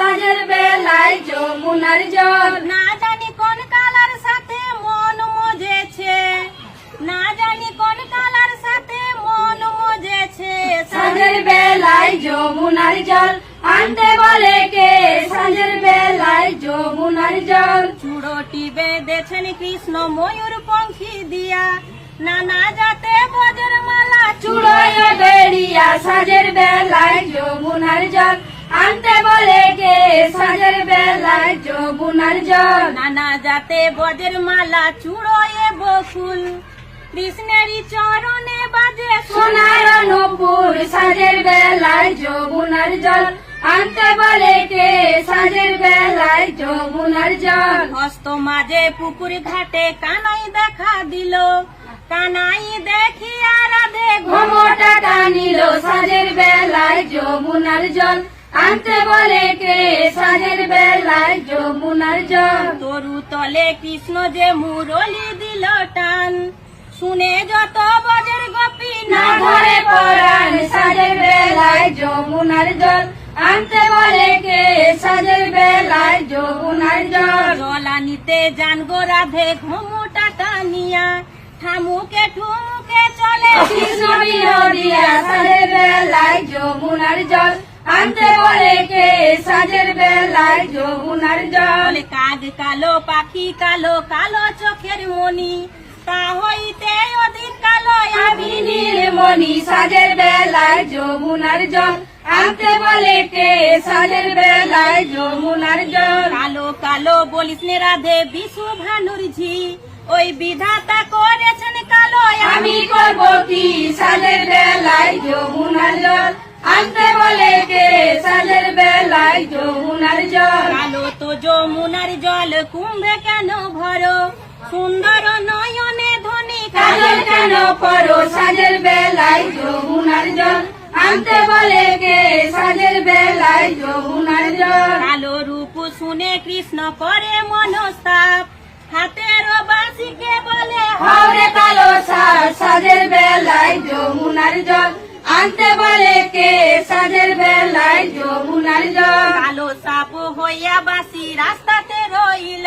সাজের বেলায় যমুনার জল। না জানি কোন কালার সাথে মন মজেছে। না জানি কোন কালার সাথে মন মজেছে। সাজের বেলায় যমুনার জল। আনতে বলে কে? সাজের বেলায় যমুনার জল। চূড়টি বেঁধেছেন কৃষ্ণ ময়ূর পঙ্খী দিয়া। নানা জাতে বজর মালা চুড়োয় বেরিয়া সাজের বেলায় যমুনার জল। সাজের বেলায় যমুনার জল। নানা জাতে বজের মালা চূড়োয় বকুল। কৃষ্ণেরই চরণে বাজে সোনার নপুর সাজের বেলায় যমুনার জল। আনতে বলে কে সাজের বেলায় যমুনার জল। হস্ত মাঝে পুকুর ঘাটে কানাই দেখা দিল। কানাই দেখি রাধে ঘমটা টানিল সাজের বেলায় যমুনার জল। আনতে বলে কে? সাজের বেলায় যমুনার জল। তরু তলে কৃষ্ণ যে মুরলি দিল টান। শুনে যত বজের গোপী না ধরে পরাণ। সাজের বেলায় যমুনার জল। আনতে বলে কে? সাজের বেলায় যমুনার জল। জলানিতে জান গো রাধে ঘুমুটা টানিয়া। ঠামুকে ঠুমুকে চলে কৃষ্ণ বিনোদিয়া সাজের বেলায় যমুনার জল। আনতে বলে কে? সাজের বেলায় যমুনার জল। কাক কালো পাখি কালো কালো চোখের মনি তা হইতে অধিক কালো আমি নীলমণি। সাজের বেলায় যমুনার জল। আনতে বলে কে? সাজের বেলায় যমুনার জল। কালো কালো বলিস নে রাধে বিশু ভানুর ঝি। ওই বিধাতা করেছেন কালো আমি করব কি? সাজের বেলায় যমুনার জল। আনতে বলে কে সাজের বেলায় যমুনার জল। কালো তো যমুনার জল কুম্ভে কেন ভরো? সুন্দর নয়নে ধনী কাজল কেন পড়ো সাজের বেলায় যমুনার জল? আনতে বলে কে সাজের বেলায় যমুনার জল? কালো রূপ শুনে কৃষ্ণ করে মনস্তাপ। হাতের বাসিকে বলে হাওড়ে কালো সাজের বেলায় যমুনার জল। আনতে বলে কে? সাজের বেলায় যমুনার জল। কালো সাপ হইয়া বাসি রাস্তাতে রইল।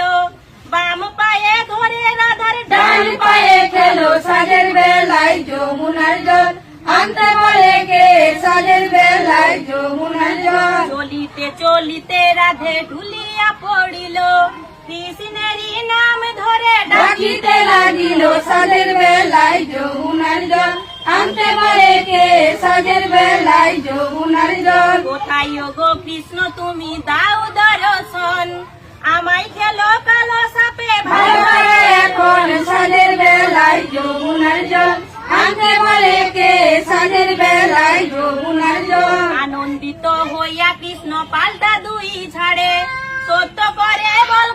বাম পায়ে ধরে রাধার ডান পায়ে খেলো সাজের বেলায় যমুনার জল। আনতে বলে কে? সাজের বেলায় যমুনার জল। চলিতে চলিতে রাধে ঢুলিয়া পড়িল। কৃষ্ণেরই নাম ধরে ডাকিতে লাগিল সাজের বেলায় যমুনার জল। আনতে কে সাজের বেলায় যমুনার জল? কোথায় গো কৃষ্ণ তুমি দাও দর্শন। আমায় খেলো কালো সাপে ভালো এখন সাজের বেলায় যমুনার জল। আনতে বলে কে সাজের বেলায় যমুনার জল? আনন্দিত হইয়া কৃষ্ণ পাল্টা দুই ঝাড়ে সত্য করে বল